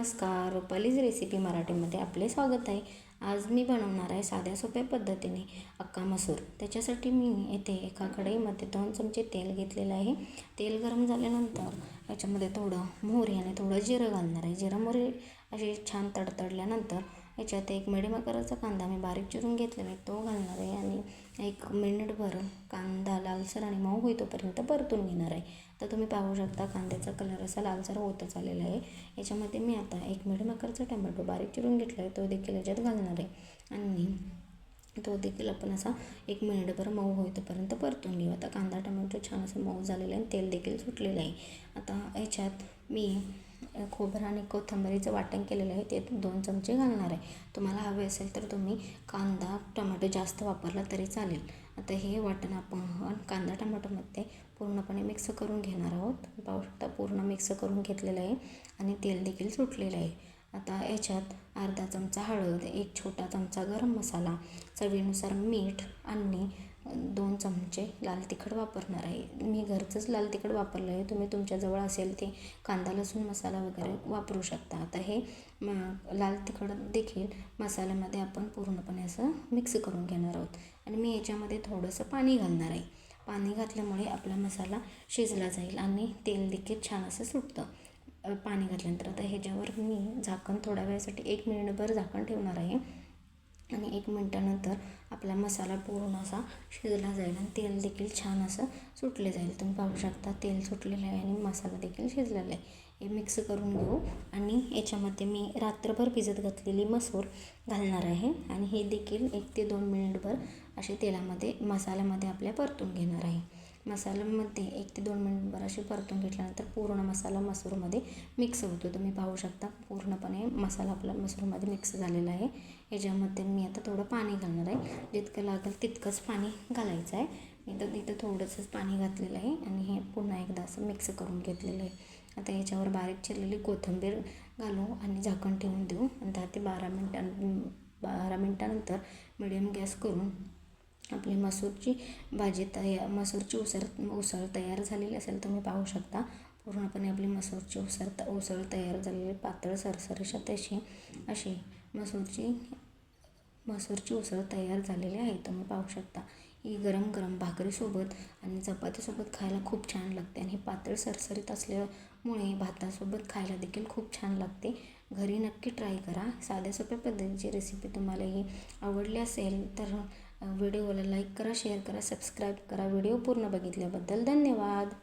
नमस्कार रुपालीज रेसिपी मराठीमध्ये आपले स्वागत आहे. आज मी बनवणार आहे साध्या सोप्या पद्धतीने अक्का मसूर. त्याच्यासाठी मी येथे एका कढईमध्ये दोन चमचे तेल घेतलेलं आहे. तेल गरम झाल्यानंतर याच्यामध्ये थोडं मोहरी आणि थोडं जिरं घालणार आहे. जिरं मोहरी अशी छान तडतडल्यानंतर याच्यात एक मिडियम आकाराचा कांदा मी बारीक चिरून घेतलेला आहे तो घालणार आहे आणि एक मिनिटभर कांदा लालसर आणि मऊ होईतोपर्यंत परतून घेणार आहे. तर तुम्ही पाहू शकता कांद्याचा कलर असा लालसर होतच आलेला आहे. याच्यामध्ये मी आता एक मिडियम आकाराचा टमॅटो बारीक चिरून घेतला आहे तो देखील याच्यात घालणार आहे. आणि तो देखील आपण असा एक मिनिटभर मऊ होईतोपर्यंत परतून घेऊ. आता कांदा टमॅटो छान असं मऊ झालेलं आहे आणि तेल देखील सुटलेलं आहे. आता याच्यात मी खोबरं आणि कोथिंबीरीचं वाटण केलेलं आहे ते दोन चमचे घालणार आहे. तुम्हाला हवे असेल तर तुम्ही कांदा टोमॅटो जास्त वापरला तरी चालेल. आता हे वाटण आपण कांदा टमाटोमध्ये पूर्णपणे मिक्स करून घेणार आहोत. पाहू शकता पूर्ण मिक्स करून घेतलेलं आहे आणि तेल देखील सुटलेलं आहे. आता याच्यात अर्धा चमचा हळद एक छोटा चमचा गरम मसाला चवीनुसार मीठ आणि चमचे लाल तिखट वापरणार आहे. मी घरचंच लाल तिखट वापरलं आहे तुम्ही तुमच्याजवळ असेल ते कांदा लसूण मसाला वगैरे वापरू शकता. आता हे म लाल तिखट देखील मसाल्यामध्ये आपण पूर्णपणे असं मिक्स करून घेणार आहोत. आणि मी याच्यामध्ये थोडंसं पाणी घालणार आहे. पाणी घातल्यामुळे आपला मसाला शिजला जाईल आणि तेल देखील छान असं सुटतं. पाणी घातल्यानंतर आता ह्याच्यावर मी झाकण थोड्या वेळासाठी एक मिनिटभर झाकण ठेवणार आहे. आणि एक मिनटानंतर आपला मसाला पूर्ण असा शिजला जाईल आणि तेल देखील छान असं सुटले जाईल. तुम्ही पाहू शकता तेल सुटलेलं आहे आणि मसाला देखील शिजलेला आहे. हे मिक्स करून घेऊ आणि याच्यामध्ये मी रात्रभर भिजत घातलेली मसूर घालणार आहे आणि हे देखील एक ते दोन मिनिटभर असे तेलामध्ये मसाल्यामध्ये आपल्या परतून घेणार आहे. मसाल्यामध्ये एक ते दोन मिनिटभर अशी परतून घेतल्यानंतर पूर्ण मसाला मसूरमध्ये मिक्स होतो. तुम्ही पाहू शकता पूर्णपणे मसाला आपला मसूरमध्ये मिक्स झालेला आहे. याच्यामध्ये मी आता थोडं पाणी घालणार आहे. जितकं लागेल तितकंच पाणी घालायचं आहे. मी तर इथं थोडंसंच पाणी घातलेलं आहे आणि हे पुन्हा एकदा असं मिक्स करून घेतलेलं आहे. आता याच्यावर बारीक चिरलेली कोथिंबीर घालू आणि झाकण ठेवून देऊ. आणि दहा ते बारा मिनटां बारा मिनटानंतर मिडियम गॅस करून आपली मसूरची भाजी तयार मसूरची उसळ उसळ तयार झालेली असेल तुम्ही पाहू शकता. पूर्णपणे आपली मसूरची उसळ त उसळ तयार झालेली पातळ सरसरीत अशी अशी मसूरची मसूरची उसळ तयार झालेली आहे. तुम्ही पाहू शकता. ही गरम गरम भाकरीसोबत आणि चपातीसोबत खायला खूप छान लागते आणि हे पातळ सरसरीत असल्यामुळे भातासोबत खायला देखील खूप छान लागते. घरी नक्की ट्राय करा. साध्या सोप्या पद्धतीची रेसिपी तुम्हाला ही आवडली असेल तर व्हिडिओला लाईक करा शेअर करा सबस्क्राईब करा. व्हिडिओ पूर्ण बघितल्याबद्दल धन्यवाद.